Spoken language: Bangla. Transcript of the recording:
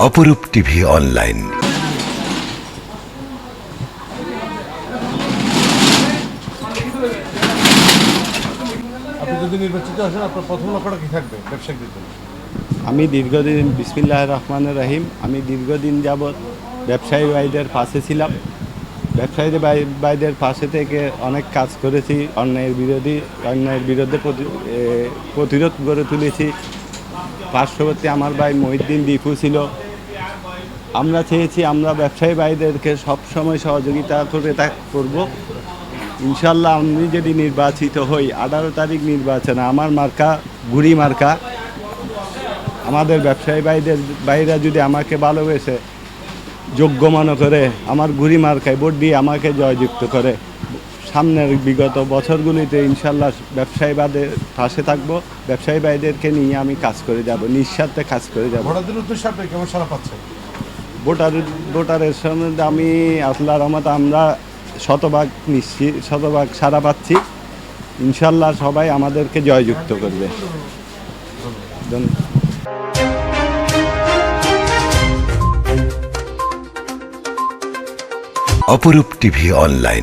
অপরূপ টিভি অনলাইন। আপনি যদি নির্বাচিত আসেন আপনার প্রথম লক্ষ্যটা কি থাকবে ব্যবসায়িকদের জন্য? আমি দীর্ঘদিন বিসমিল্লাহ রহমানের রাহিম আমি দীর্ঘদিন যাবৎ ব্যবসায়ী ভাইদের পাশে ছিলাম। ব্যবসায়ী ভাই ভাইদের পাশে থেকে অনেক কাজ করেছি অন্যায়ের বিরোধী অন্যায়ের বিরুদ্ধে প্রতি- প্রতিরোধ গড়ে তুলেছি। পার্শ্ববর্তী আমার ভাই মহিদ্দিন দীপু ছিল আমরা চেয়েছি আমরা ব্যবসায়ী ভাইদেরকে সবসময় সহযোগিতা করে তা করব। ইনশাল্লাহ আমি যদি নির্বাচিত হই, আঠারো তারিখ নির্বাচন, আমার মার্কা গুড়ি মার্কা, আমাদের ব্যবসায়ী ভাইদের, ভাইরা যদি আমাকে ভালোবেসে, যোগ্য মনে করে, আমার ঘুরি মার্কায় ভোট দিয়ে আমাকে জয়যুক্ত করে, সামনের বিগত বছরগুলিতে ইনশাল্লাহ ব্যবসায়ী বাদের পাশে থাকব, ব্যবসায়ী ভাইদেরকে নিয়ে আমি কাজ করে যাব, নিঃস্বার্থে কাজ করে যাব। সারা পাচ্ছেন? ভোটার ভোটারের সঙ্গে আমি আল্লাহ রহমত আমরা শতভাগ নিশ্চিত শতভাগ সারা পাচ্ছি। ইনশাল্লাহ সবাই আমাদেরকে জয়যুক্ত করবে। অপরূপ টিভি অনলাইন।